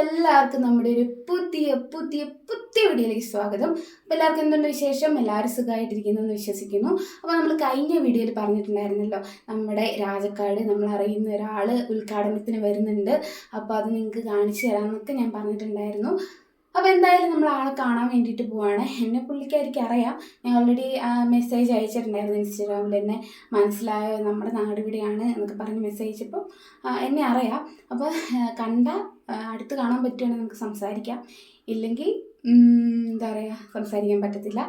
എല്ലാവർക്കും നമ്മുടെ ഒരു പുതിയ പുതിയ പുതിയ വീഡിയോയിലേക്ക് സ്വാഗതം. അപ്പോൾ എല്ലാവർക്കും എന്തുണ്ട് വിശേഷം? എല്ലാവരും സുഖമായിട്ടിരിക്കുന്നു എന്ന് വിശ്വസിക്കുന്നു. അപ്പോൾ നമ്മൾ കഴിഞ്ഞ വീഡിയോയിൽ പറഞ്ഞിട്ടുണ്ടായിരുന്നല്ലോ നമ്മുടെ രാജക്കാട് നമ്മൾ അറിയുന്ന ഒരാൾ ഉദ്ഘാടനത്തിന് വരുന്നുണ്ട്. അപ്പോൾ അത് നിങ്ങൾക്ക് കാണിച്ചു തരാമെന്നൊക്കെ ഞാൻ പറഞ്ഞിട്ടുണ്ടായിരുന്നു. അപ്പോൾ എന്തായാലും നമ്മൾ ആളെ കാണാൻ വേണ്ടിയിട്ട് പോവാണ്. എന്നെ പുള്ളിക്കാരിക്ക് അറിയാം. ഞാൻ ഓൾറെഡി മെസ്സേജ് അയച്ചിട്ടുണ്ടായിരുന്നു ഇൻസ്റ്റാഗ്രാമിൽ. എന്നെ മനസ്സിലായോ? നമ്മുടെ നാട് ഇവിടെയാണ് എന്നൊക്കെ പറഞ്ഞ് മെസ്സേജ് അയച്ചപ്പോൾ എന്നെ അറിയാം. അപ്പോൾ കണ്ട അടുത്ത് കാണാൻ പറ്റുകയാണെങ്കിൽ നമുക്ക് സംസാരിക്കാം. ഇല്ലെങ്കിൽ എന്താ പറയുക സംസാരിക്കാൻ പറ്റത്തില്ല.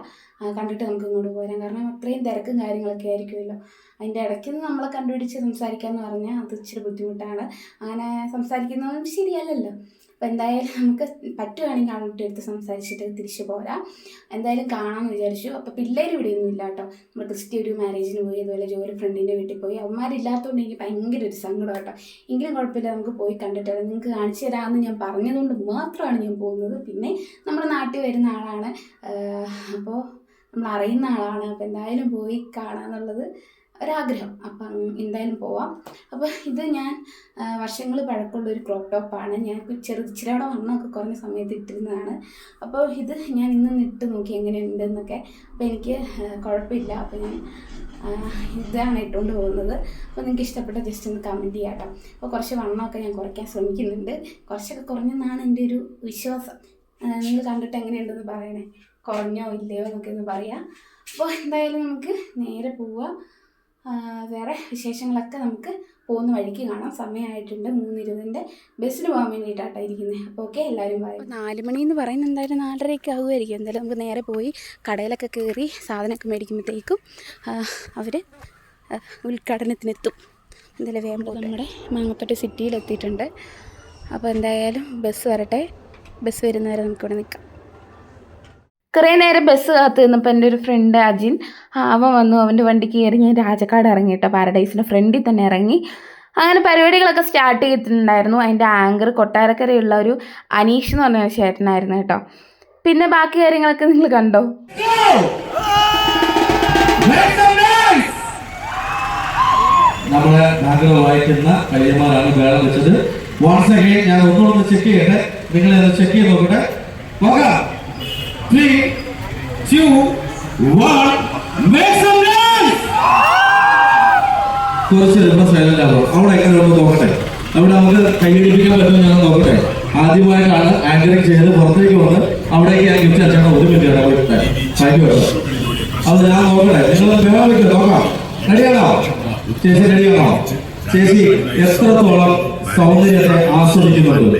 കണ്ടിട്ട് നമുക്ക് ഇങ്ങോട്ട് പോരാം. കാരണം അത്രയും തിരക്കും കാര്യങ്ങളൊക്കെ ആയിരിക്കുമല്ലോ. അതിന്റെ ഇടയ്ക്ക് നമ്മളെ കണ്ടുപിടിച്ച് സംസാരിക്കുക എന്ന് പറഞ്ഞാൽ അത് ഇച്ചിരി ബുദ്ധിമുട്ടാണ്. അങ്ങനെ സംസാരിക്കുന്നതും ശരിയല്ലല്ലോ. എന്തായാലും നമുക്ക് പറ്റുവാണെങ്കിൽ ആളുടെ എടുത്ത് സംസാരിച്ചിട്ട് തിരിച്ചു പോരാം. എന്തായാലും കാണാമെന്ന് വിചാരിച്ചു. അപ്പോൾ പിള്ളേർ ഇവിടെ ഒന്നും ഇല്ല കേട്ടോ. നമ്മൾ ക്രിസ്റ്റി ഒരു മാരേജിന് പോയി അതുപോലെ ജോലി ഫ്രണ്ടിന്റെ വീട്ടിൽ പോയി. അവന്മാരില്ലാത്തതുകൊണ്ട് എനിക്ക് ഭയങ്കര ഒരു സങ്കടം കേട്ടോ. എങ്കിലും കുഴപ്പമില്ല നമുക്ക് പോയി കണ്ടിട്ട് നിങ്ങൾക്ക് കാണിച്ചു തരാമെന്ന് ഞാൻ പറഞ്ഞതുകൊണ്ട് മാത്രമാണ് ഞാൻ പോകുന്നത്. പിന്നെ നമ്മുടെ നാട്ടിൽ വരുന്ന ആളാണ്. അപ്പോൾ നമ്മൾ അറിയുന്ന ആളാണ്. അപ്പോൾ എന്തായാലും പോയി കാണാമെന്നുള്ളത് ഒരാഗ്രഹം. അപ്പം എന്തായാലും പോവാം. അപ്പോൾ ഇത് ഞാൻ വർഷങ്ങൾ പഴക്കമുള്ള ഒരു ക്രോപ്പ് ടോപ്പാണ് ഞാൻ ചെറു ഇച്ചിരിയുടെ വണ്ണമൊക്കെ കുറഞ്ഞ സമയത്ത് ഇട്ടിരുന്നതാണ്. അപ്പോൾ ഇത് ഞാൻ ഇന്ന് ഇട്ട് നോക്കി എങ്ങനെയുണ്ടെന്നൊക്കെ. അപ്പോൾ എനിക്ക് കുഴപ്പമില്ല. അപ്പോൾ ഞാൻ ഇതാണ് ഇട്ടുകൊണ്ട് പോകുന്നത്. അപ്പോൾ നിങ്ങൾക്ക് ഇഷ്ടപ്പെട്ട ജസ്റ്റ് ഒന്ന് കമന്റ് ചെയ്യാം കേട്ടോ. അപ്പോൾ കുറച്ച് വണ്ണമൊക്കെ ഞാൻ കുറയ്ക്കാൻ ശ്രമിക്കുന്നുണ്ട്. കുറച്ചൊക്കെ കുറഞ്ഞെന്നാണ് എന്റെ ഒരു വിശ്വാസം. നിങ്ങൾ കണ്ടിട്ട് എങ്ങനെയുണ്ടെന്ന് പറയണേ. കുറഞ്ഞോ ഇല്ലയോ എന്നൊക്കെ ഒന്ന് പറയാം. അപ്പോൾ എന്തായാലും നമുക്ക് നേരെ പോവാം. വേറെ വിശേഷങ്ങളൊക്കെ നമുക്ക് പോകുന്ന വഴിക്ക് കാണാം. സമയമായിട്ടുണ്ട് മൂന്ന് ഇരുപതിന്റെ ബസ്സിന് പോകാൻ വേണ്ടിയിട്ടാട്ടോ ഇരിക്കുന്നത് അപ്പോൾ ഓക്കെ എല്ലാവരും പറയും നാല് മണി എന്ന് പറയുന്നത് എന്തായാലും നാലരയൊക്കെ ആകുമായിരിക്കും എന്തായാലും നമുക്ക് നേരെ പോയി കടയിലൊക്കെ കയറി സാധനമൊക്കെ മേടിക്കുമ്പോഴത്തേക്കും അവർ ഉദ്ഘാടനത്തിനെത്തും. എന്തായാലും വേഗം പോകും നമ്മുടെ മാങ്ങപ്പട്ടി സിറ്റിയിലെത്തിയിട്ടുണ്ട്. അപ്പോൾ എന്തായാലും ബസ് വരട്ടെ. ബസ് വരുന്നവരെ നമുക്കിവിടെ നിൽക്കാം. കുറേ നേരം ബസ് കാത്ത് നിന്നപ്പോൾ എന്റെ ഒരു ഫ്രണ്ട് അജിൻ അവൻ വന്നു. അവന്റെ വണ്ടി കയറി ഞാൻ രാജക്കാട് ഇറങ്ങി കേട്ടോ. പാരഡൈസിന്റെ ഫ്രണ്ടിൽ തന്നെ ഇറങ്ങി. അങ്ങനെ പരിപാടികളൊക്കെ സ്റ്റാർട്ട് ചെയ്തിട്ടുണ്ടായിരുന്നു. അതിന്റെ ആങ്കർ കൊട്ടാരക്കരയുള്ള ഒരു അനീഷ് എന്ന് പറഞ്ഞ ചേട്ടനായിരുന്നു കേട്ടോ. പിന്നെ ബാക്കി കാര്യങ്ങളൊക്കെ നിങ്ങൾ കണ്ടോ? വായിക്കുന്ന വെച്ചത്. ഞാൻ ഒന്നുകൂടെ ചെക്ക് ചെയ്യട്ടെ? നിങ്ങൾ ചെക്ക് ചെയ്ത് നോക്കട്ടെ? നോക്കാം ത്രീ some noise! കുറച്ച് നമ്മൾ സൈലന്റ് ആവും അവിടെ എങ്ങനെ ഉണ്ടെന്ന് നോക്കട്ടെ? അവിടെ നമുക്ക് കൈയടിപ്പിക്കാൻ പറ്റുമെന്ന് ഞാൻ നോക്കട്ടെ. ആദ്യമായിട്ടാണ് ആങ്കറിംഗ് ചെയ്ത് പുറത്തേക്ക് വന്ന് അവിടേക്ക് ഞാൻ ഗിഫ്റ്റ് അച്ഛനെ ഒരു മിനിറ്റ് അവിടെ താങ്ക് യു അത് ഞാൻ നോക്കട്ടെ. നിങ്ങൾ വേറെ നോക്കാം. റെഡിയാണോ ചേച്ചി റെഡിയാണോ ചേച്ചി എത്രത്തോളം സൗന്ദര്യത്തെ ആസ്വദിക്കുന്നുണ്ട്?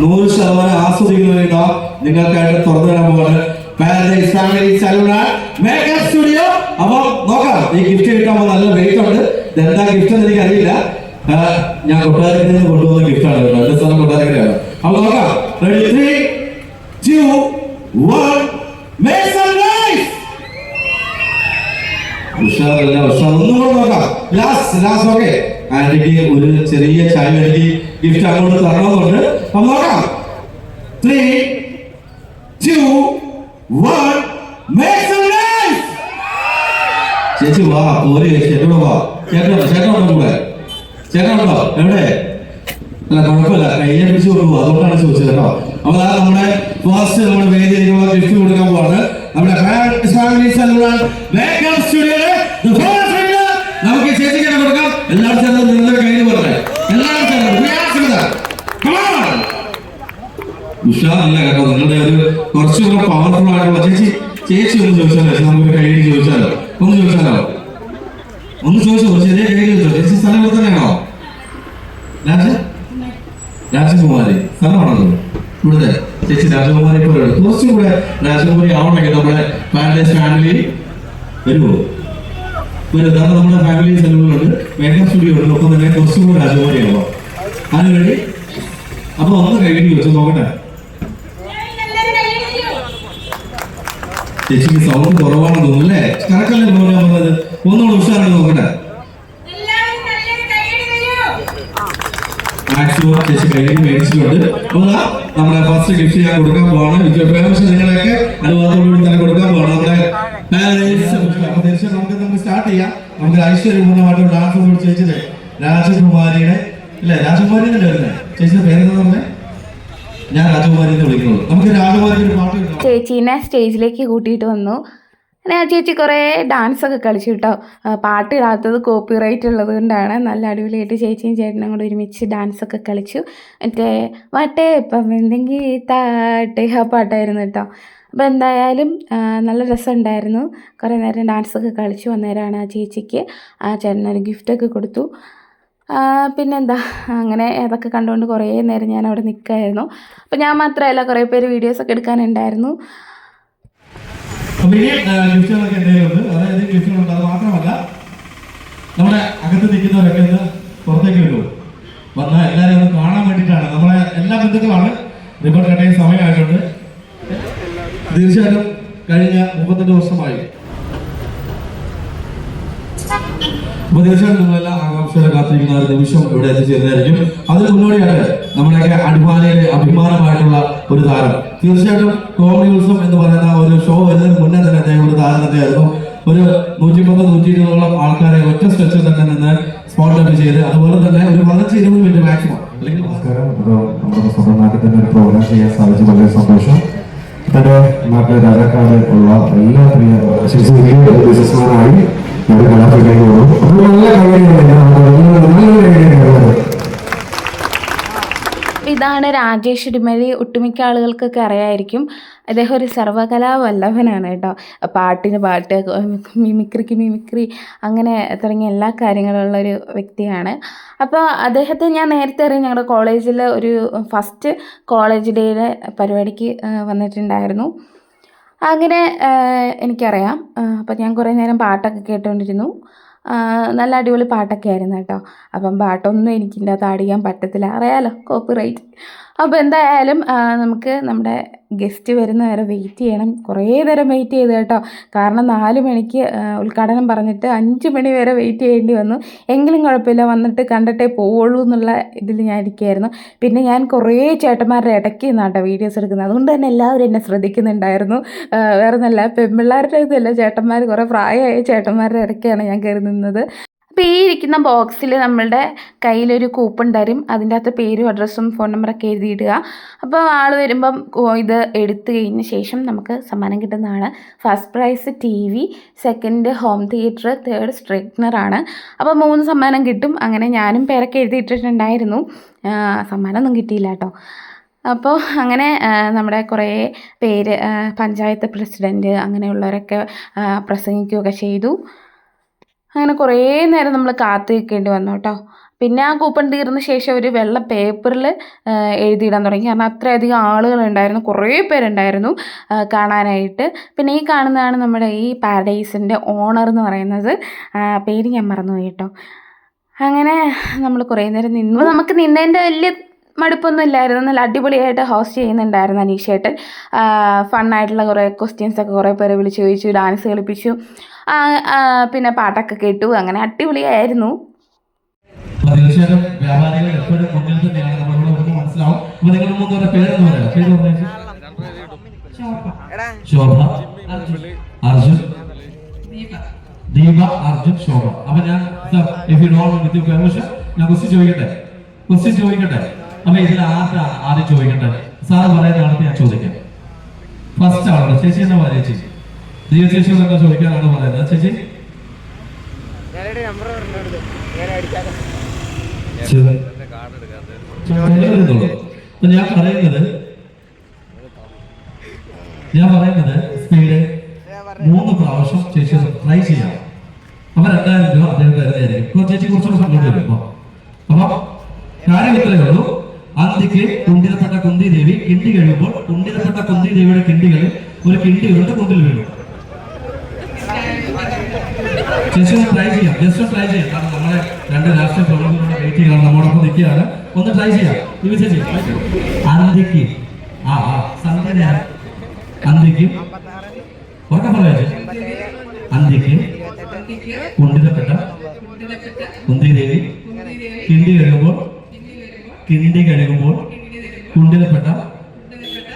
നൂറ് ശതമാനം ആസ്വദിക്കുന്നതിനോ നിങ്ങൾക്കായിട്ട് തുറന്നു തരാൻ Paradise family salon makeup studio അപ്പൊ നോക്കാം. ഈ ഗിഫ്റ്റ് കിട്ടാൻ നല്ല വെയിറ്റ് ഉണ്ട്. എന്താ ഗിഫ്റ്റ് എന്ന് എനിക്കറിയില്ല. ഞാൻ കൊട്ടാരത്തിൽ നിന്ന് കൊണ്ടുവന്ന ഗിഫ്റ്റാണ് കേട്ടോ. എന്റെ സ്ഥലം കൊട്ടാരക്കരയാണ്. അപ്പൊ നോക്കാം. റെഡി ത്രീ ടു വൺ ഉഷാറല്ല ഉഷാർ ഒന്നും കൂടെ നോക്കാം. ലാസ്റ്റ് ലാസ്റ്റ് ഓക്കെ ആന്റിക്ക് ഒരു ചെറിയ ചായ വേണ്ടി ഗിഫ്റ്റ് അങ്ങോട്ട് തന്നതുകൊണ്ട് അപ്പൊ നോക്കാം. ത്രീ ടു വൺ ചേച്ചി വാ ചേച്ചി എന്നോട് വാ. ചേട്ടനുണ്ടോ ചേട്ടനുണ്ടോ കൂടെ ചേട്ടനുണ്ടോ? എവിടെ? അല്ല കുഴപ്പമില്ല. കയ്യെ പിടിച്ചു കൊടുക്കുക അതുകൊണ്ടാണ് ചോദിച്ചത് കേട്ടോ. അപ്പൊ ദാ നമ്മുടെ ഫസ്റ്റ് നമ്മുടെ വേദിയിലേക്കുള്ള ഗിഫ്റ്റ് കൊടുക്കാൻ പോവാണ്. നമ്മുടെ ഫാമിലി സലൂൺ മേക്കപ്പ് സ്റ്റുഡിയോയുടെ നമുക്ക് ഈ ചേച്ചിക്ക് തന്നെ കൊടുക്കാം എല്ലാവരും ചേർന്ന് നിങ്ങളുടെ കയ്യിൽ പറഞ്ഞേ എല്ലാവരും ചേർന്ന് പ്രയാസമില്ല! ഉഷാറല്ല കേട്ടോ നിങ്ങളുടെ ഒരു കുറച്ചുകൂടെ പവർഫുൾ ആയിട്ടുള്ള ചേച്ചി ചേച്ചി ഒന്ന് ചോദിച്ചാലോ? നമുക്ക് കയ്യിൽ ചോദിച്ചാലോ? ഒന്ന് ചോദിച്ചാലോ? ഒന്ന് ചോദിച്ചോ? ചെറിയ കയ്യിൽ ചോദിച്ചോ? ചേച്ചി സ്ഥലം ഇവിടെ തന്നെയാണോ? രാജ? രാജകുമാരി. സ്ഥലമാണത് ഇവിടുത്തെ ചേച്ചി രാജകുമാരി പോലെ കുറച്ചുകൂടെ കുറച്ചും രാജകുമാരി ആവണമെങ്കിൽ നമ്മുടെ ഫാമിലി. വരുമോ വരും കാരണം നമ്മുടെ ഫാമിലി സെലവുകളുണ്ട് മേക്കപ്പ് സ്റ്റുഡിയോ ഉണ്ട് ഒപ്പം തന്നെ കുറച്ചും കൂടെ രാജകുമാരി ആവാം അതിനുവേണ്ടി അപ്പൊ ഒന്ന് കൈകടി വെച്ച് നോക്കട്ടെ. ചേച്ചിക്ക് സൗണ്ട് കുറവാണെന്ന് തോന്നുന്നു അല്ലേ? കറക്കല്ലേ പ്രോഗ്രാം പറഞ്ഞത്? ഒന്നുകൂടെ ഉഷാറാണ് നോക്കട്ടെ. മാക്സിമം ചേച്ചി കയ്യിൽ മേടിച്ചിട്ടുണ്ട്. നമ്മുടെ ഫസ്റ്റ് ഗിഫ്റ്റ് ഞാൻ കൊടുക്കാൻ പോവാണ്. വിദ്യാഭ്യാസം നിങ്ങളെയൊക്കെ അനുവാദത്തോടുകൂടി തന്നെ കൊടുക്കാൻ പോവാണ്. നമ്മുടെ നമുക്ക് നമുക്ക് സ്റ്റാർട്ട് ചെയ്യാം. നമുക്ക് ഐശ്വര്യപൂർണമായിട്ട് ഡാൻസ് കൂടി ചേച്ചിട്ട് രാജകുമാരിയുടെ ഇല്ല രാജകുമാരി എന്നല്ലേ വരുന്നത് ചേച്ചിയുടെ പേരെന്താ പറഞ്ഞേ? ഞാൻ രാജകുമാരി എന്ന് വിളിക്കുന്നത്. നമുക്ക് രാജകുമാരിക്ക് ഒരു പാട്ട് ചേച്ചീനെ സ്റ്റേജിലേക്ക് കൂട്ടിയിട്ട് വന്നു. ഞാൻ ചേച്ചി കുറേ ഡാൻസൊക്കെ കളിച്ചു കേട്ടോ. പാട്ട് പാട്ടിടാത്തത് കോപ്പി റൈറ്റ് ഉള്ളത് കൊണ്ടാണ് നല്ല അടിപൊളിയായിട്ട് ചേച്ചിയും ചേട്ടനും കൂടെ ഒരുമിച്ച് ഡാൻസൊക്കെ കളിച്ചു. മറ്റേ വട്ടേ ഇപ്പം എന്തെങ്കിൽ താട്ടേ ആ പാട്ടായിരുന്നു കേട്ടോ. അപ്പോൾ എന്തായാലും നല്ല രസമുണ്ടായിരുന്നു. കുറേ നേരം ഡാൻസൊക്കെ കളിച്ചു അന്നേരമാണ് ആ ചേച്ചിക്ക്. ആ ചേട്ടനൊരു ഗിഫ്റ്റൊക്കെ കൊടുത്തു. പിന്നെന്താ അങ്ങനെ അതൊക്കെ കണ്ടുകൊണ്ട് കുറേ നേരം ഞാൻ അവിടെ നിൽക്കുമായിരുന്നു അപ്പോൾ ഞാൻ മാത്രമല്ല കുറേ പേര് വീഡിയോസൊക്കെ എടുക്കാനുണ്ടായിരുന്നു. അപ്പൊ ഇനി ഗിഫ്റ്റുകളൊക്കെ എന്തെങ്കിലും ഉണ്ട് അതായത് ഗിഫ്റ്റുകളുണ്ട് അത് മാത്രമല്ല നമ്മുടെ അകത്ത് നിൽക്കുന്നവരൊക്കെ ഒന്ന് പുറത്തേക്ക് വരുമോ വന്നാൽ എല്ലാവരും ഒന്ന് കാണാൻ വേണ്ടിയിട്ടാണ്. നമ്മളെ എല്ലാ ബന്ധുക്കളാണ്. റിപ്പോർട്ട് കട്ടയും സമയമായിട്ടുണ്ട്. തീർച്ചയായിട്ടും കഴിഞ്ഞ മുപ്പത്തെട്ട് വർഷമായി. അപ്പൊ തീർച്ചയായിട്ടും നിങ്ങളെല്ലാം ആകാംക്ഷയോടെ കാത്തിരിക്കുന്ന ഒരു നിമിഷം ഇവിടെ എത്തിച്ചേരുന്നതായിരിക്കും. അതിന് മുന്നോടിയാണ് നമ്മുടെയൊക്കെ അഡ്വാനിയുടെ അഭിമാനമായിട്ടുള്ള ഒരു താരം. തീർച്ചയായിട്ടും കോമഡി ഉത്സവം എന്ന് പറയുന്ന ഒരു ഷോ വരുന്നതിന് മുന്നേ തന്നെ അദ്ദേഹം ഒരു താരം തന്നെയായിരുന്നു ഒരു നൂറ്റിപ്പത്ത് നൂറ്റി ഇരുപതോളം ആൾക്കാരെ ഒറ്റ സ്ട്രെച്ചിൽ തന്നെ നിന്ന് സ്പോട്ട് ചെയ്ത് അതുപോലെ തന്നെ ഒരു പതിനഞ്ച് ഇരുപത് മിനിറ്റ് മാക്സിമം അല്ലെങ്കിൽ നമസ്കാരം നമ്മുടെ സ്വന്തം നാട്ടിൽ തന്നെ ഒരു പ്രോഗ്രാം ചെയ്യാൻ സാധിച്ചു. വളരെ സന്തോഷം. തന്റെ നാട്ടിലെ രാജാക്കാട് ഉള്ള എല്ലാ പ്രിയ ബിസിനസ്മാനായി ഇവിടെ കലാഫിലേക്ക് പോകുന്നു നല്ല നല്ലൊരു ഐഡിയ ഇതാണ് രാജേഷ് ഇടിമലി. ഒട്ടുമിക്ക ആളുകൾക്കൊക്കെ അറിയായിരിക്കും. അദ്ദേഹം ഒരു സർവകലാ വല്ലഭനാണ് കേട്ടോ. പാട്ടിന് പാട്ട് മിമിക്രിക്ക് മിമിക്രി അങ്ങനെ തുടങ്ങിയ എല്ലാ കാര്യങ്ങളുള്ള ഒരു വ്യക്തിയാണ്. അപ്പോൾ അദ്ദേഹത്തെ ഞാൻ നേരത്തെ അറിയാം ഞങ്ങളുടെ കോളേജിൽ ഒരു ഫസ്റ്റ് കോളേജ് ഡേയുടെ പരിപാടിക്ക് വന്നിട്ടുണ്ടായിരുന്നു. അങ്ങനെ എനിക്കറിയാം. അപ്പോൾ ഞാൻ കുറേ നേരം പാട്ടൊക്കെ കേട്ടുകൊണ്ടിരുന്നു നല്ല അടിപൊളി പാട്ടൊക്കെ ആയിരുന്നു കേട്ടോ. അപ്പം പാട്ടൊന്നും എനിക്കിന്റെ അകത്ത് ആഡ് പറ്റത്തില്ല. അറിയാലോ കോപ്പി റൈറ്റ് അപ്പോൾ എന്തായാലും നമുക്ക് നമ്മുടെ ഗസ്റ്റ് വരുന്ന വരെ വെയിറ്റ് ചെയ്യണം. കുറേ നേരം വെയിറ്റ് ചെയ്ത് കേട്ടോ. കാരണം നാല് മണിക്ക് ഉദ്ഘാടനം പറഞ്ഞിട്ട് അഞ്ച് മണി വരെ വെയിറ്റ് ചെയ്യേണ്ടി വന്നു. എങ്കിലും കുഴപ്പമില്ല വന്നിട്ട് കണ്ടിട്ടേ പോവുള്ളൂ എന്നുള്ള ഇതിൽ ഞാൻ ഇരിക്കുകയായിരുന്നു. പിന്നെ ഞാൻ കുറേ ചേട്ടന്മാരുടെ ഇടയ്ക്ക് നിന്നാട്ടോ വീഡിയോസ് എടുക്കുന്നത്. അതുകൊണ്ട് തന്നെ എല്ലാവരും എന്നെ ശ്രദ്ധിക്കുന്നുണ്ടായിരുന്നു. വേറെ ഒന്നല്ല പെൺപിള്ളേരുടെ ഇതല്ല ചേട്ടന്മാർ കുറേ പ്രായമായ ചേട്ടന്മാരുടെ ഇടയ്ക്കാണ് ഞാൻ കയറി നിന്നത്. അപ്പോൾ ഈ ഇരിക്കുന്ന ബോക്സിൽ നമ്മളുടെ കയ്യിലൊരു കൂപ്പൺ തരും. അതിന്റെ അകത്ത് പേരും അഡ്രസ്സും ഫോൺ നമ്പറൊക്കെ എഴുതിയിടുക. അപ്പോൾ ആൾ വരുമ്പം ഇത് എടുത്തു കഴിഞ്ഞ ശേഷം നമുക്ക് സമ്മാനം കിട്ടുന്നതാണ്. First prize T V second home theatre third സ്ട്രെയിറ്റ്നറാണ് അപ്പോൾ മൂന്ന് സമ്മാനം കിട്ടും. അങ്ങനെ ഞാനും പേരൊക്കെ എഴുതിയിട്ടിട്ടുണ്ടായിരുന്നു. സമ്മാനമൊന്നും കിട്ടിയില്ല കേട്ടോ അപ്പോൾ അങ്ങനെ നമ്മുടെ കുറേ പേര് പഞ്ചായത്ത് പ്രസിഡന്റ് അങ്ങനെയുള്ളവരൊക്കെ പ്രസംഗിക്കുകയൊക്കെ ചെയ്തു. അങ്ങനെ കുറേ നേരം നമ്മൾ കാത്തു നിൽക്കേണ്ടി വന്നു കേട്ടോ. പിന്നെ ആ കൂപ്പൺ തീർന്ന ശേഷം അവർ വെള്ള പേപ്പറിൽ എഴുതിയിടാൻ തുടങ്ങി. കാരണം അത്രയധികം ആളുകളുണ്ടായിരുന്നു കുറേ പേരുണ്ടായിരുന്നു കാണാനായിട്ട്. പിന്നെ ഈ കാണുന്നതാണ് നമ്മുടെ ഈ പാരഡൈസിന്റെ ഓണർ എന്ന് പറയുന്നത്. പേര് ഞാൻ മറന്നുപോയി കേട്ടോ. അങ്ങനെ നമ്മൾ കുറേ നേരം നിന്നു. നമുക്ക് നിന്നതിന്റെ വലിയ മടുപ്പൊന്നും ഇല്ലായിരുന്നു നല്ല അടിപൊളിയായിട്ട് ഹോസ്റ്റ് ചെയ്യുന്നുണ്ടായിരുന്നു അനീഷേട്ടൻ. ഫണ്ണായിട്ടുള്ള കുറേ ക്വസ്റ്റ്യൻസ് ഒക്കെ കുറേ പേരെ വിളിച്ച് ചോദിച്ചു ഡാൻസ് കളിപ്പിച്ചു. പിന്നെ പാട്ടൊക്കെ കേട്ടു. അങ്ങനെ അടിപൊളിയായിരുന്നു. വ്യാപാരികൾ എപ്പോഴും മുന്നിൽ തന്നെയാണ്. നമ്മളിവിടെ വരുമ്പോൾ മനസ്സിലാവും. അപ്പൊ നിങ്ങളുടെ മൂന്നുപേരുടെ പേരെന്ന് പറയാം. പേര് പറഞ്ഞേ ശോഭ. അർജുൻ. ദീപ. അർജുൻ ശോഭ. അപ്പൊ ഞാൻ sir if you don't with you permission ഞാൻ ക്വസ്റ്റ്യൻ ചോദിക്കട്ടെ? ക്വസ്റ്റ്യൻ ചോദിക്കട്ടെ? അപ്പൊ ഇതിൽ ആർക്കാണ് ആദ്യം ചോദിക്കട്ടെ സാർ പറയുന്ന ആൾക്ക് ഞാൻ ചോദിക്കാം. ഫസ്റ്റ് ആളാണ് ചേച്ചി എന്നാ പറയാ ചേച്ചി? ദിയ ചേച്ചി എന്താ ചോദിക്കാനാണ് പറയുന്നത്? ചേച്ചി? ഞാൻ പറയുന്നത് ഞാൻ പറയുന്നത് സ്പീഡ് മൂന്ന് പ്രാവശ്യം ചേച്ചി ട്രൈ ചെയ്യാം. അപ്പൊ രണ്ടായിരം രൂപ അദ്ദേഹം ചേച്ചി കുറച്ചുകൂടെ സങ്കോട്ട് വരുമ്പോ അപ്പൊ കാര്യം ഇത്രയേ ഉള്ളൂ. അന്തിക്ക് കുണ്ടിരപ്പെട്ട കുന്തി ദേവി കിണ്ടി കഴിയുമ്പോൾ കുണ്ടിരപ്പെട്ട കുന്തി ദേവിയുടെ കിണ്ടികൾ ഒരു കിണ്ടി കൊണ്ട് കുണ്ടിൽ വീഴും ജസ്റ്റ് ഒന്ന് ട്രൈ ചെയ്യാം. ജസ്റ്റ് ട്രൈ ചെയ്യാം. കാരണം നമ്മളെ രണ്ട് രാഷ്ട്രീയ പ്രമുഖരുടെ വെയിറ്റ് ചെയ്യാണ് നമ്മോടൊപ്പം നിൽക്കുകയാണ്. ഒന്ന് ട്രൈ ചെയ്യാം. വിവിധ ചെയ്യാം അന്തിക്ക് ആ ആ. സന്ധ്യ അന്തിക്ക്. ഉറക്കം പറയാ അന്തിക്ക്. കുണ്ടിതപ്പെട്ട കുന്തി ദേവി കിണ്ടി കഴുകുമ്പോൾ കിണ്ടി അടുക്കുമ്പോൾ കുണ്ടിലപ്പെട്ട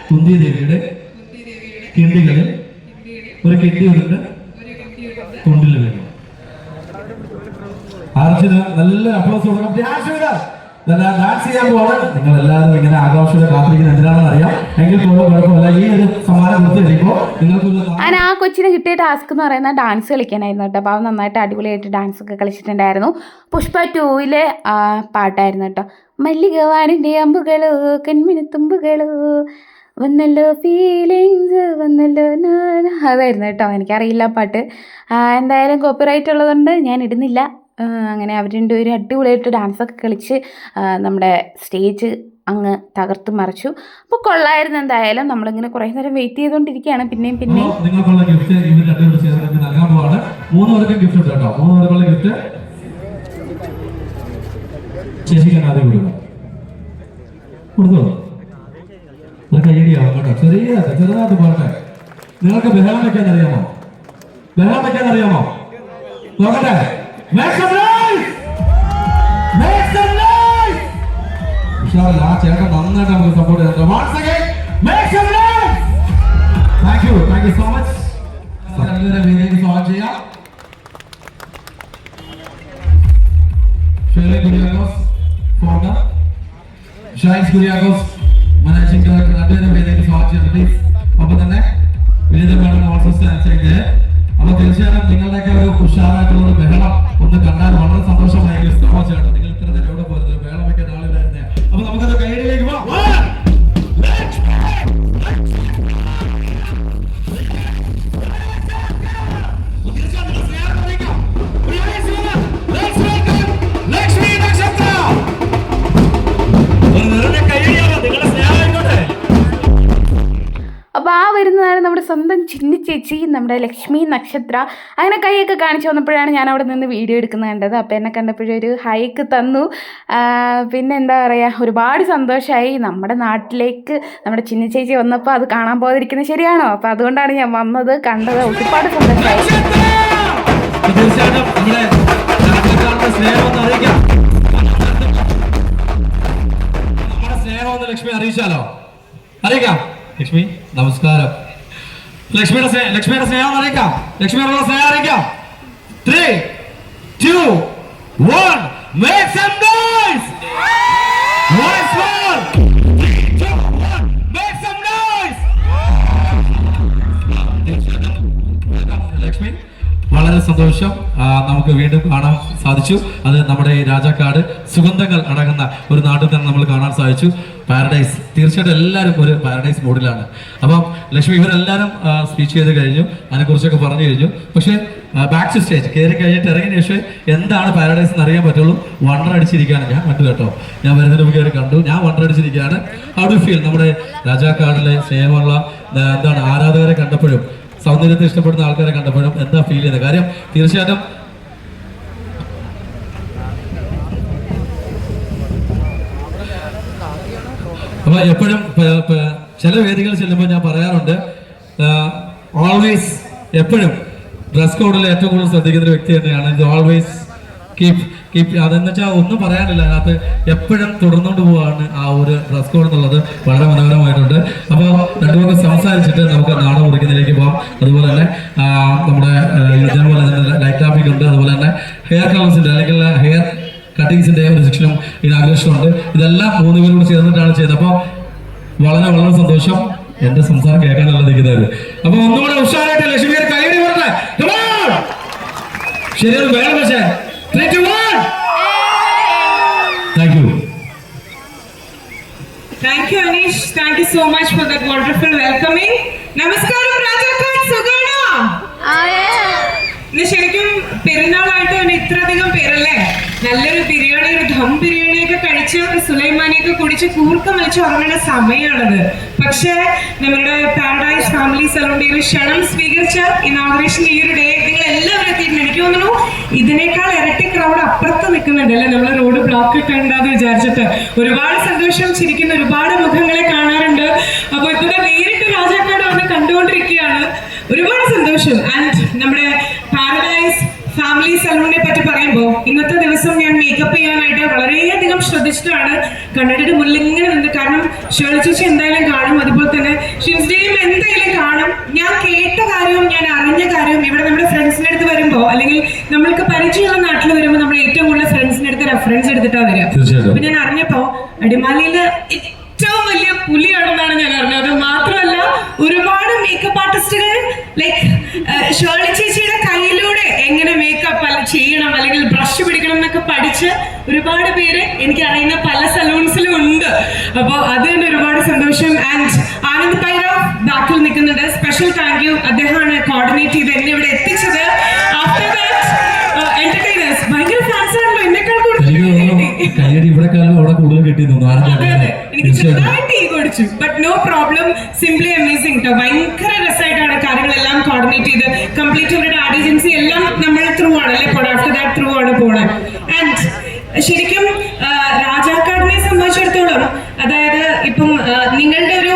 കുന്തി ദേവിയുടെ കിണ്ടികളിൽ ഒരു കിണ്ടി ഉരുണ്ട് കുണ്ടിൽ വീണു അർജുന നല്ല അപ്ലോസ് കൊടുക്കണം. ഡാൻസ് ചെയ്യാൻ പോവാണ്. നിങ്ങൾ എല്ലാവരും ഇങ്ങനെ ആകാംക്ഷയോടെ കാത്തിരിക്കുന്ന എന്തിനാണെന്ന് അറിയാം. എങ്കിൽ പോലും കുഴപ്പമില്ല. ഈ ഒരു സമ്മാനം കൊടുത്തു കഴിയുമ്പോൾ നിങ്ങൾക്കൊരു അങ്ങനെ ആ കൊച്ചിന് കിട്ടിയ ടാസ്ക് എന്ന് പറയുന്നത് ഡാൻസ് കളിക്കാനായിരുന്നു കേട്ടോ. അപ്പോൾ നന്നായിട്ട് അടിപൊളിയായിട്ട് ഡാൻസ് ഒക്കെ കളിച്ചിട്ടുണ്ടായിരുന്നു. പുഷ്പ ടൂവിലെ പാട്ടായിരുന്നു കേട്ടോ. മല്ലികവാനിന്റെ അമ്പുകളോ കൺമിനത്തുമ്പുകളോ വന്നല്ലോ ഫീലിങ്സ് വന്നല്ലോ നാന. അതായിരുന്നു കേട്ടോ എനിക്കറിയില്ല പാട്ട്. എന്തായാലും കോപ്പിറൈറ്റ് ഉള്ളതുകൊണ്ട് ഞാൻ ഇടുന്നില്ല. അങ്ങനെ അവർ രണ്ടുപേരും അടിപൊളിയായിട്ട് ഡാൻസൊക്കെ കളിച്ച് നമ്മുടെ സ്റ്റേജ് അങ്ങ് തകർത്ത് മറിച്ചു. അപ്പോൾ കൊള്ളായിരുന്നു എന്തായാലും. നമ്മളിങ്ങനെ കുറേ നേരം വെയിറ്റ് ചെയ്തുകൊണ്ടിരിക്കുകയാണ്. പിന്നെയും പിന്നെയും. നിങ്ങൾക്കുള്ള ഗിഫ്റ്റ് ഇവർ രണ്ടുപേരും ചേർന്ന് നൽകാൻ പോവാണ്. മൂന്ന് പേർക്ക് ഗിഫ്റ്റ് ഉണ്ട് കേട്ടോ. മൂന്ന് പേർക്കുള്ള ഗിഫ്റ്റ് ചേച്ചിക്ക് ആദ്യം കൊടുക്കണം കൊടുത്തോ? നിങ്ങൾക്ക് ഐഡിയ കേട്ടോ. ചെറിയ ചെറുതായിട്ട് പോകട്ടെ നിങ്ങൾക്ക് ബഹളം വയ്ക്കാൻ അറിയാമോ? ബഹളം വയ്ക്കാൻ അറിയാമോ? നോക്കട്ടെ! ഉഷാറില്ല ആ ചേട്ടൻ നന്നായിട്ട് നമുക്ക് സപ്പോർട്ട് ചെയ്യാം Once again, make some noise! Thank you thank you so much നല്ലൊരു വേദിയിലേക്ക് സ്വാഗതം ചെയ്യാം. ഷേർലി കുര്യാക്കോസ് ഫോർഡർ ഷൈൻസ് കുര്യാക്കോസ് മാനേജിംഗ് ഡയറക്ടർ രണ്ടുപേരെ പേരിലേക്ക് സ്വാഗതം പ്ലീസ് ഒപ്പം തന്നെ വിനീത ഓൾസോ സ്റ്റാൻഡ് അപ്പൊ തീർച്ചയായിട്ടും നിങ്ങളുടെയൊക്കെ ഒരു ഉഷാറായിട്ടുള്ള ബഹളം ഒന്ന് കണ്ടാൽ വളരെ സന്തോഷമായിരിക്കും. സ്നോ ചേട്ടൻ സ്വന്തം ചിന്നി ചേച്ചി നമ്മുടെ ലക്ഷ്മി നക്ഷത്ര അങ്ങനെ കൈയൊക്കെ കാണിച്ചു വന്നപ്പോഴാണ് ഞാൻ അവിടെ നിന്ന് വീഡിയോ എടുക്കുന്നത് കണ്ടത്. അപ്പോൾ എന്നെ കണ്ടപ്പോഴൊരു ഹൈക്ക് തന്നു. പിന്നെ എന്താ പറയുക ഒരുപാട് സന്തോഷമായി നമ്മുടെ നാട്ടിലേക്ക് നമ്മുടെ ചിന്നി ചേച്ചി വന്നപ്പോൾ അത് കാണാൻ പോകാതിരിക്കുന്നത് ശരിയാണോ? അപ്പോൾ അതുകൊണ്ടാണ് ഞാൻ വന്നത് കണ്ടത്. ഒരുപാട് സന്തോഷമായി നമ്മുടെ സ്നേഹം അറിയിക്കാം ലക്ഷ്മി അറിയിച്ചാലോ? അറിയിക്കാം. ലക്ഷ്മി നമസ്കാരം. ലക്ഷ്മിയുടെ സ്നേഹം ലക്ഷ്മിയുടെ സ്നേഹം ഒന്ന് അറിയിക്കാം ലക്ഷ്മിയോടുള്ള സ്നേഹം അറിയിക്കാം three two one make some noise Once more! Three, two, one, make some noise! Lakshmi വളരെ സന്തോഷം നമുക്ക് വീണ്ടും കാണാൻ സാധിച്ചു. അത് നമ്മുടെ ഈ രാജാക്കാട് സുഗന്ധങ്ങൾ അടങ്ങുന്ന ഒരു നാട്ടിൽ തന്നെ നമ്മൾ കാണാൻ സാധിച്ചു. പാരഡൈസ് തീർച്ചയായിട്ടും എല്ലാവരും ഒരു പാരഡൈസ് മോഡിലാണ്. അപ്പം ലക്ഷ്മി ഇവരെല്ലാവരും സ്പീച്ച് ചെയ്ത് കഴിഞ്ഞു. അതിനെക്കുറിച്ചൊക്കെ പറഞ്ഞു കഴിഞ്ഞു. പക്ഷേ ബാക്ക് സ്റ്റേജ് കയറി കഴിഞ്ഞിട്ട് ഇറങ്ങിയ ശേഷം എന്താണ് പാരഡൈസ് എന്ന് അറിയാൻ പറ്റുള്ളൂ? വണ്ടർ അടിച്ചിരിക്കുകയാണ്. ഞാൻ കണ്ടു കേട്ടോ. ഞാൻ വരുന്നതിന് മുമ്പ് കയറി കണ്ടു. ഞാൻ വണ്ടർ അടിച്ചിരിക്കുകയാണ്. ഹൗ ഡു ഫീൽ നമ്മുടെ രാജാക്കാടിലെ സ്നേഹമുള്ള എന്താണ് ആരാധകരെ കണ്ടപ്പോഴും സൗന്ദര്യത്തെ ഇഷ്ടപ്പെടുന്ന ആൾക്കാരെ കണ്ടപ്പോഴും എന്താ ഫീൽ ചെയ്യുന്നത്? കാര്യം തീർച്ചയായിട്ടും അപ്പൊ എപ്പോഴും ചില വേദികൾ ചെല്ലുമ്പോൾ ഞാൻ പറയാറുണ്ട് ഓൾവേസ് എപ്പോഴും ഡ്രസ് കോഡിൽ ഏറ്റവും കൂടുതൽ ശ്രദ്ധിക്കുന്ന ഒരു വ്യക്തി തന്നെയാണ്. ഇത് ഓൾവേസ് കീപ് കീപ് അതെന്ന് വെച്ചാൽ ഒന്നും പറയാനില്ല. അതിനകത്ത് എപ്പോഴും തുടർന്നുകൊണ്ട് പോവാണ് ആ ഒരു ഡ്രസ് കോഡ് എന്നുള്ളത്. വളരെ മനോഹരമായിട്ടുണ്ട്. അപ്പോൾ രണ്ടുപേർക്ക് സംസാരിച്ചിട്ട് നമുക്ക് നാടകം മുറിക്കുന്നതിലേക്ക് പോകാം അതുപോലെ തന്നെ നമ്മുടെ ഇതേപോലെ തന്നെ ലൈറ്റ് ടാപ്പിംഗ് ഉണ്ട്. അതുപോലെ തന്നെ ഹെയർ കളേഴ്സിന്റെ അല്ലെങ്കിൽ ഹെയർ കട്ടിങ്സിന്റെ ഒരു സെക്ഷനും ഇനാഗ്രേഷനുണ്ട് ഇതെല്ലാം മൂന്ന് പേരും കൂടി ചേർന്നിട്ടാണ് ചെയ്തത്. അപ്പോൾ വളരെ വളരെ സന്തോഷം. എന്റെ സംസാരം കേൾക്കാനല്ല നിൽക്കുന്നത്. അപ്പൊ ഒന്നുകൂടെ ഉഷാറായിട്ട് ലക്ഷ്മിയെ കൈയടി പറഞ്ഞേ ശരിയാണ് വേണം പക്ഷേ. Anish. You so much for that wonderful wonderful നമസ്കാരം ശരിക്കും പെരുന്നാളായിട്ട് തന്നെ ഇത്രയധികം പേരല്ലേ? നല്ലൊരു ബിരിയാണി ഒരു ദം ബിരിയാണി ഒക്കെ കഴിച്ച് സുലൈമാനിയൊക്കെ കുടിച്ച് കൂർക്കം വെച്ച് ഉറങ്ങുന്ന സമയമാണത്. പക്ഷേ നമ്മുടെ പാരഡൈസ് ഫാമിലി സലോണിന്റെ ക്ഷണം സ്വീകരിച്ച ഇനാഗ്രേഷന്റെ ഈ ഒരു ഡേ എല്ലാവരും എത്തിയിട്ടുണ്ട്. എനിക്ക് തോന്നുന്നു ഇതിനേക്കാൾ ഇരട്ടി ക്രൗഡ് അപ്പുറത്ത് നിൽക്കുന്നുണ്ട് അല്ലെ? നമ്മൾ റോഡ് ബ്ലോക്ക് ഒക്കെ ഉണ്ടാന്ന് വിചാരിച്ചിട്ട്. ഒരുപാട് സന്തോഷം ചിരിക്കുന്ന ഒരുപാട് മുഖങ്ങളെ കാണാറുണ്ട്. അപ്പൊ ഇപ്പൊ നേരിട്ട് രാജാക്കാട് വന്ന് കണ്ടുകൊണ്ടിരിക്കുകയാണ്. ഒരുപാട് സന്തോഷം. ആൻഡ് നമ്മുടെ ഫാമിലി സലൂണിനെ പറ്റി പറയുമ്പോൾ ഇന്നത്തെ ദിവസം ഞാൻ മേക്കപ്പ് ചെയ്യാനായിട്ട് വളരെയധികം ശ്രദ്ധിച്ചിട്ടാണ് കണ്ണടയുടെ മുന്നിൽ ഇങ്ങനെ നിന്ന് കാരണം ഷേളി ചേച്ചി എന്തായാലും കാണും. അതുപോലെ തന്നെ ഷിൻസ്ഡേയും എന്തായാലും കാണും. ഞാൻ കേട്ട കാര്യവും ഞാൻ അറിഞ്ഞ കാര്യവും ഇവിടെ നമ്മുടെ ഫ്രണ്ട്സിന്റെ അടുത്ത് വരുമ്പോൾ അല്ലെങ്കിൽ നമ്മൾക്ക് പരിചയമുള്ള നാട്ടിൽ വരുമ്പോൾ നമ്മൾ ഏറ്റവും കൂടുതൽ ഫ്രണ്ട്സിന്റെ അടുത്ത് റെഫറൻസ് എടുത്തിട്ടാണ് വരിക. അപ്പൊ ഞാൻ അറിഞ്ഞപ്പോ അടിമാലിയിൽ ഏറ്റവും വലിയ പുലിയാണെന്നാണ് ഞാൻ അറിഞ്ഞത്. മാത്രമല്ല ഒരുപാട് മേക്കപ്പ് ആർട്ടിസ്റ്റുകൾ ലൈക്ക് ഷേർണി ചേച്ചിയുടെ കയ്യിലൂടെ എങ്ങനെ മേക്കപ്പ് ചെയ്യണം അല്ലെങ്കിൽ ബ്രഷ് പിടിക്കണം എന്നൊക്കെ പഠിച്ച് ഒരുപാട് പേര് എനിക്ക് അറിയുന്ന പല സലൂൺസിലും ഉണ്ട്. അപ്പോൾ അത് തന്നെ ഒരുപാട് സന്തോഷം. ആൻഡ് ആനന്ദ് പൈറ ബാക്കിൽ നിൽക്കുന്നുണ്ട്. സ്പെഷ്യൽ താങ്ക് യു അദ്ദേഹമാണ് കോർഡിനേറ്റ് ചെയ്ത് എന്നെ ഇവിടെ എത്തിച്ചത്. ഭയങ്കര ഫാൻസ് ആണല്ലോ. എന്നെക്കാൾ കൂടുതൽ ഇവിടെ കാലം അവിടെ കൂടുതൽ കിട്ടി തോന്നുന്നു. അതെ അതെ. എനിക്ക് ഈ but no problem simply amazing കേട്ടോ ഭയങ്കര രസമായിട്ടാണ് കാര്യങ്ങളെല്ലാം കോർഡിനേറ്റ് ചെയ്ത്. കംപ്ലീറ്റ് അവരുടെ ഏജൻസി എല്ലാം നമ്മൾ ത്രൂ ആണ് അല്ലെ? പോണേ ആഫ്റ്റർ ദാറ്റ് ത്രൂ ആണ് പോണ. ആൻഡ് ശരിക്കും രാജാക്കാടിനെ സംബന്ധിച്ചിടത്തോളം അതായത് ഇപ്പം നിങ്ങളുടെ ഒരു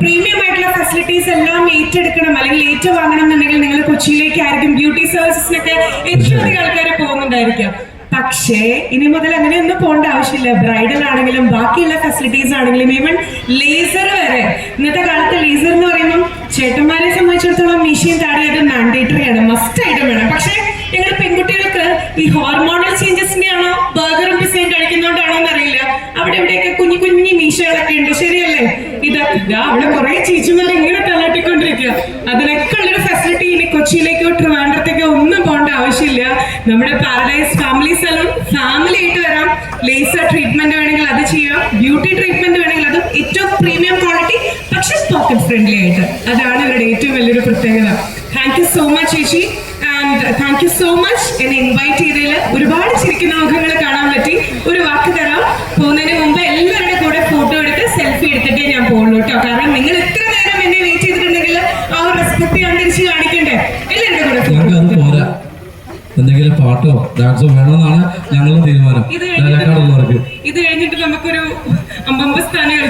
പ്രീമിയം ആയിട്ടുള്ള ഫെസിലിറ്റീസ് എല്ലാം ഏറ്റെടുക്കണം അല്ലെങ്കിൽ ഏറ്റുവാങ്ങണം എന്നുണ്ടെങ്കിൽ നിങ്ങൾ കൊച്ചിയിലേക്കായിരിക്കും ബ്യൂട്ടി സർവീസസിനൊക്കെ ഏറ്റവും അധികം ആൾക്കാർ പോകുന്നുണ്ടായിരിക്കാം. പക്ഷേ ഇനി മുതൽ അങ്ങനെ ഒന്നും പോകേണ്ട ആവശ്യമില്ല. ബ്രൈഡൽ ആണെങ്കിലും ബാക്കിയുള്ള ഫെസിലിറ്റീസ് ആണെങ്കിലും ഈവൻ ലേസർ വരെ. ഇന്നത്തെ കാലത്ത് ലേസർ എന്ന് പറയുമ്പോൾ ചേട്ടന്മാരെ സംബന്ധിച്ചിടത്തോളം മെഷീൻ താടിയായിട്ട് മാൻഡേറ്ററി ആണ്. മസ്റ്റ് ആയിട്ട് വേണം. പക്ഷേ ഞങ്ങൾ പെൺകുട്ടികൾക്ക് ഈ ഹോർമോണൽ ചേഞ്ചസിന്റെ ആണോ ബർഗറും പിസയും കഴിക്കുന്നോണ്ടാണോ എന്നറിയില്ല. അവിടെ ഇവിടെയൊക്കെ കുഞ്ഞു കുഞ്ഞു മീശകളൊക്കെ ഉണ്ട്. ശരിയല്ലേ? ഇത് ഇതാ അവിടെ കുറെ ചേച്ചിമാർ ഇങ്ങനെ തലാട്ടിക്കൊണ്ടിരിക്കുക അതിനൊക്കെ ഉള്ളൊരു ഫെസിലിറ്റി ഇനി കൊച്ചിയിലേക്കോ ട്രിവാൻഡ്രത്തേക്കോ ഒന്നും പോകേണ്ട ആവശ്യമില്ല. നമ്മുടെ പാരഡൈസ് ഫാമിലി സലൂൺ ഫാമിലി ആയിട്ട് വരാം. ലേസർ ട്രീറ്റ്മെന്റ് വേണമെങ്കിൽ അത് ചെയ്യാം. ബ്യൂട്ടി ട്രീറ്റ്മെന്റ് വേണമെങ്കിൽ അതും ഏറ്റവും പ്രീമിയം ക്വാളിറ്റി പക്ഷെ പോക്കറ്റ് ഫ്രണ്ട്ലി ആയിട്ട്. അതാണ് ഇവരുടെ ഏറ്റവും വലിയൊരു പ്രത്യേകത. താങ്ക് യു സോ മച്ച് ചേച്ചി. And thank you so much എന്നെ ഇൻവൈറ്റ് ചെയ്തതിൽ ഒരുപാട് ചിരിക്കുന്ന മുഖങ്ങൾ കാണാൻ പറ്റി. ഒരു വാക്ക് തരാം. പോകുന്നതിന് മുമ്പ് എല്ലാവരുടെ കൂടെ ഫോട്ടോ എടുത്ത് സെൽഫി എടുത്തിട്ടേ ഞാൻ പോകുള്ളൂ കേട്ടോ. കാരണം നിങ്ങൾ ഇത്ര നേരം എന്നെ വെയിറ്റ് ചെയ്തിട്ടുണ്ടെങ്കിൽ ആ ഒരു റെസ്പെക്ട് ഞാൻ തിരിച്ച് കാണിക്കണ്ടേ? എല്ലാവരുടെ കൂടെ. പോരാ എന്തെങ്കിലും പാട്ടോ ഡാൻസോ വേണമെന്നാണ് ഞങ്ങളുടെ തീരുമാനം. ഇത് രാജാക്കാടുള്ളവർക്ക് കഴിഞ്ഞിട്ട് ഇത് കഴിഞ്ഞിട്ട് നമുക്കൊരു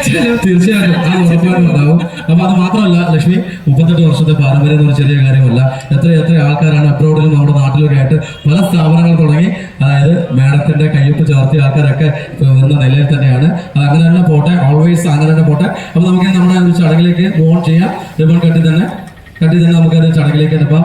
തീർച്ചയായിട്ടും. ആ ഉറപ്പായിട്ടും ഉണ്ടാവും. അപ്പൊ അത് മാത്രമല്ല ലക്ഷ്മി മുപ്പത്തെട്ട് വർഷത്തെ പാരമ്പര്യം എന്ന് ചെറിയ കാര്യമല്ല. എത്ര എത്ര ആൾക്കാരാണ് അബ്രോഡിലും നമ്മുടെ നാട്ടിലൊക്കെ ആയിട്ട് പല സ്ഥാപനങ്ങൾ തുടങ്ങി. അതായത് മേഡത്തിന്റെ കയ്യൊപ്പ് ചേർത്തിയ ആൾക്കാരൊക്കെ വരുന്ന നിലയിൽ തന്നെയാണ്. അങ്ങനെ തന്നെ പോട്ടെ ഓൾവേസ് അങ്ങനെ തന്നെ പോട്ടെ. അപ്പൊ നമുക്ക് നമ്മുടെ ചടങ്ങിലേക്ക് മോൺ ചെയ്യാം. റിബൺ കട്ടി തന്നെ കട്ടി തന്നെ നമുക്ക് ഒരു ചടങ്ങിലേക്ക് എടുക്കാം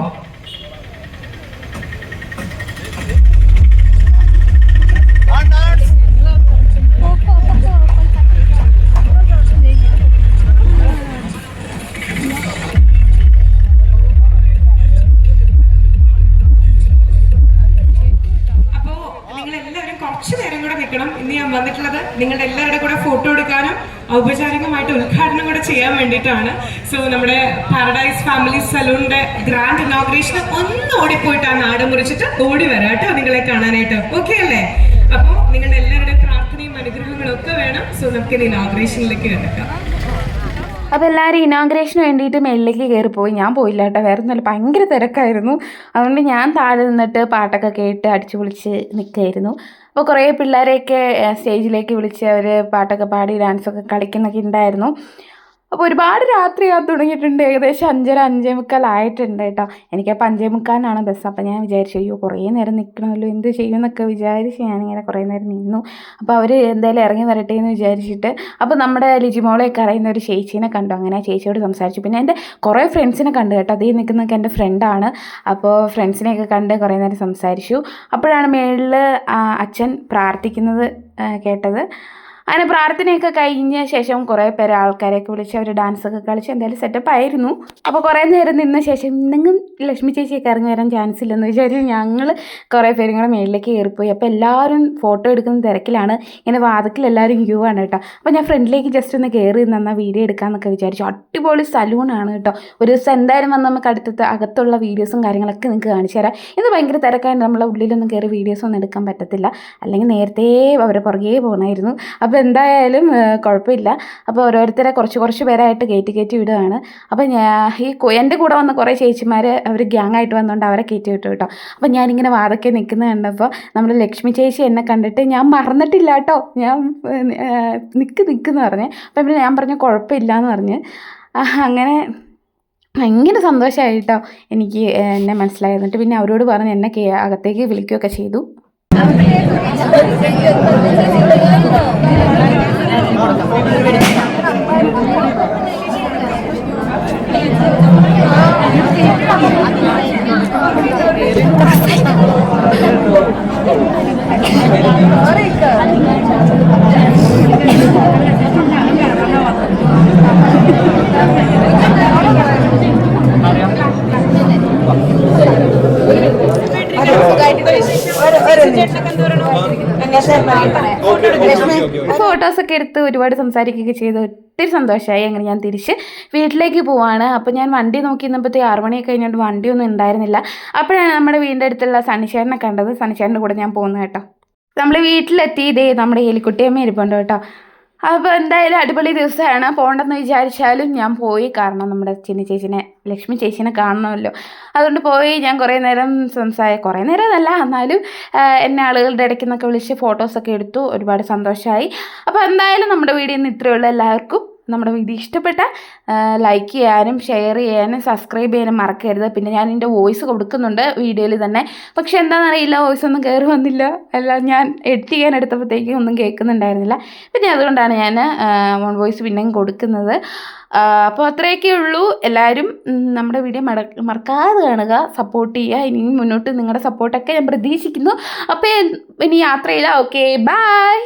സോ നമ്മുടെ പാരഡൈസ് ഫാമിലി സലൂണിന്റെ ഗ്രാൻഡ് ഇനോഗ്രേഷൻ ഒന്ന് ഓടിപ്പോയിട്ട് ആ നാട് മുറിച്ചിട്ട് ഓടി വരാം കേട്ടോ നിങ്ങളെ കാണാനായിട്ട്. ഓക്കെ അല്ലേ? അപ്പോൾ നിങ്ങളുടെ എല്ലാവരുടെ പ്രാർത്ഥനയും അനുഗ്രഹങ്ങളും ഒക്കെ വേണം. സോ നമുക്ക് ഇനി ഇനോഗ്രേഷനിലേക്ക് കിടക്കാം. അപ്പോൾ എല്ലാവരും ഇനോഗ്രേഷന് വേണ്ടിയിട്ട് മേളിലേക്ക് പോയി. ഞാൻ പോയില്ല കേട്ടോ വേറെ നല്ല ഭയങ്കര തിരക്കായിരുന്നു. അതുകൊണ്ട് ഞാൻ താഴെ നിന്നിട്ട് പാട്ടൊക്കെ കേട്ട് അടിച്ചു പൊളിച്ച് നിൽക്കുകയായിരുന്നു അപ്പോൾ കുറേ പിള്ളേരെയൊക്കെ സ്റ്റേജിലേക്ക് വിളിച്ച് അവർ പാട്ടൊക്കെ പാടി ഡാൻസൊക്കെ കളിക്കുന്നൊക്കെ ഉണ്ടായിരുന്നു. അപ്പോൾ ഒരുപാട് രാത്രിയാകാൻ തുടങ്ങിയിട്ടുണ്ട്. ഏകദേശം അഞ്ചര അഞ്ചേ മുക്കാലായിട്ടുണ്ട് കേട്ടോ. എനിക്കപ്പോൾ അഞ്ചേ മുക്കാലിനാണ് ബസ്. അപ്പോൾ ഞാൻ വിചാരിച്ചു അയ്യോ കുറേ നേരം നിൽക്കണമല്ലോ എന്ത് ചെയ്യുമെന്നൊക്കെ വിചാരിച്ച് ഞാനിങ്ങനെ കുറേ നേരം നിന്നു. അപ്പോൾ അവർ എന്തായാലും ഇറങ്ങി വരട്ടെ എന്ന് വിചാരിച്ചിട്ട് അപ്പോൾ നമ്മുടെ ലിജിമോളെയൊക്കെ അറിയുന്ന ഒരു ചേച്ചീനെ കണ്ടു. അങ്ങനെ ചേച്ചിയോട് സംസാരിച്ചു. പിന്നെ എന്റെ കുറേ ഫ്രണ്ട്സിനെ കണ്ടു കേട്ടോ. അതേ നിൽക്കുന്നതൊക്കെ എന്റെ ഫ്രണ്ടാണ് അപ്പോൾ ഫ്രണ്ട്സിനെയൊക്കെ കണ്ട് കുറേ നേരം സംസാരിച്ചു. അപ്പോഴാണ് മേളിൽ അച്ഛൻ പ്രാർത്ഥിക്കുന്നത് കേട്ടത്. അങ്ങനെ പ്രാർത്ഥനയൊക്കെ കഴിഞ്ഞ ശേഷം കുറേ പേര് ആൾക്കാരെയൊക്കെ വിളിച്ച് അവർ ഡാൻസൊക്കെ കളിച്ച് എന്തായാലും സെറ്റപ്പ് ആയിരുന്നു. അപ്പോൾ കുറേ നേരം നിന്ന ശേഷം ഇന്നെങ്കിലും ലക്ഷ്മി ചേച്ചിയൊക്കെ ഇറങ്ങി വരാൻ ചാൻസ് ഇല്ലെന്ന് വിചാരിച്ചു ഞങ്ങൾ കുറേ പേരും കൂടെ മേളിലേക്ക് കയറിപ്പോയി. അപ്പോൾ എല്ലാവരും ഫോട്ടോ എടുക്കുന്ന തിരക്കിലാണ്. ഇങ്ങനെ വാതക്കിൽ എല്ലാവരും ക്യൂ ആണ് കേട്ടോ. അപ്പോൾ ഞാൻ ഫ്രണ്ടിലേക്ക് ജസ്റ്റ് ഒന്ന് കയറി നിന്നാൽ വീഡിയോ എടുക്കാമെന്നൊക്കെ വിചാരിച്ചു. അടിപൊളി സലൂണാണ് കേട്ടോ. ഒരു ദിവസം എന്തായാലും വന്ന് നമുക്ക് അടുത്തത്തെ അകത്തുള്ള വീഡിയോസും കാര്യങ്ങളൊക്കെ നിങ്ങൾക്ക് കാണിച്ചു തരാം. ഇന്ന് ഭയങ്കര തിരക്കായിട്ട് നമ്മളെ ഉള്ളിലൊന്നും കയറി വീഡിയോസ് ഒന്നും എടുക്കാൻ പറ്റത്തില്ല. അല്ലെങ്കിൽ നേരത്തെ അവരെ പുറകെ പോകണമായിരുന്നു അപ്പോൾ എന്തായാലും കുഴപ്പമില്ല അപ്പോൾ ഓരോരുത്തരെ കുറച്ച് കുറച്ച് പേരായിട്ട് കയറ്റി കയറ്റി വിടുകയാണ്. അപ്പോൾ ഞാൻ ഈ എന്റെ കൂടെ വന്ന കുറേ ചേച്ചിമാർ അവർ ഗ്യാങ് ആയിട്ട് വന്നുകൊണ്ട് അവരെ കയറ്റി വിട്ടു കേട്ടോ. അപ്പോൾ ഞാനിങ്ങനെ വാതൊക്കെ നിൽക്കുന്നത് കണ്ടപ്പോൾ നമ്മുടെ ലക്ഷ്മി ചേച്ചി എന്നെ കണ്ടിട്ട് ഞാൻ മറന്നിട്ടില്ല കേട്ടോ. ഞാൻ നിൽക്ക് നിൽക്കുന്ന പറഞ്ഞ്. അപ്പം പിന്നെ ഞാൻ പറഞ്ഞു കുഴപ്പമില്ല എന്ന് പറഞ്ഞ് അങ്ങനെ ഭയങ്കര സന്തോഷമായി കേട്ടോ. എനിക്ക് എന്നെ മനസ്സിലായി എന്നിട്ട് പിന്നെ അവരോട് പറഞ്ഞ് എന്നെ അകത്തേക്ക് വിളിക്കുകയൊക്കെ ചെയ്തു. importa. ഫോട്ടോസൊക്കെ എടുത്ത് ഒരുപാട് സംസാരിക്കുകയൊക്കെ ചെയ്ത് ഒത്തിരി സന്തോഷമായി. അങ്ങനെ ഞാൻ തിരിച്ച് വീട്ടിലേക്ക് പോവാണ്. അപ്പോൾ ഞാൻ വണ്ടി നോക്കി നിന്നപ്പോഴത്തേ ആറ് മണിയൊക്കെ കഴിഞ്ഞുകൊണ്ട് വണ്ടിയൊന്നും ഉണ്ടായിരുന്നില്ല. അപ്പോഴാണ് നമ്മുടെ വീടിന്റെ അടുത്തുള്ള സണിശേരനെ കണ്ടത്. സണിശേരന്റെ കൂടെ ഞാൻ പോകുന്നത് കേട്ടോ. നമ്മൾ വീട്ടിലെത്തി. ഇതേ നമ്മുടെ എലിക്കുട്ടിയമ്മ ഇരിപ്പുണ്ട് കേട്ടോ. അപ്പോൾ എന്തായാലും അടിപൊളി ദിവസമാണ്. പോകണ്ടെന്ന് വിചാരിച്ചാലും ഞാൻ പോയി. കാരണം നമ്മുടെ ചിന്നി ചേച്ചിനെ ലക്ഷ്മി ചേച്ചിനെ കാണണമല്ലോ. അതുകൊണ്ട് പോയി. ഞാൻ കുറേ നേരം സംസാര കുറേ നേരം എന്നല്ല എന്നാലും എന്നെ ആളുകളുടെ ഇടയ്ക്ക് നിന്നൊക്കെ വിളിച്ച് ഫോട്ടോസൊക്കെ എടുത്തു. ഒരുപാട് സന്തോഷമായി അപ്പോൾ എന്തായാലും നമ്മുടെ വീഡിയോ ഇന്ന് ഇത്രയുള്ള എല്ലാവർക്കും നമ്മുടെ വീഡിയോ ഇഷ്ടപ്പെട്ട ലൈക്ക് ചെയ്യാനും ഷെയർ ചെയ്യാനും സബ്സ്ക്രൈബ് ചെയ്യാനും മറക്കരുത്. പിന്നെ ഞാൻ എന്റെ വോയിസ് കൊടുക്കുന്നുണ്ട് വീഡിയോയിൽ തന്നെ. പക്ഷെ എന്താണെന്നറിയില്ല വോയിസ് ഒന്നും കയറി വന്നില്ല. അല്ല ഞാൻ എഡിറ്റ് ചെയ്യാൻ എടുത്തപ്പോഴത്തേക്കും ഒന്നും കേൾക്കുന്നുണ്ടായിരുന്നില്ല. പിന്നെ അതുകൊണ്ടാണ് ഞാൻ വോൺ വോയിസ് പിന്നെയും കൊടുക്കുന്നത്. അപ്പോൾ അത്രയൊക്കെ ഉള്ളൂ. എല്ലാവരും നമ്മുടെ വീഡിയോ മട മറക്കാതെ കാണുക. സപ്പോർട്ട് ചെയ്യുക. ഇനിയും മുന്നോട്ട് നിങ്ങളുടെ സപ്പോർട്ടൊക്കെ ഞാൻ പ്രതീക്ഷിക്കുന്നു. അപ്പോൾ ഇനി യാത്രയില്ല ഓക്കെ ബായ്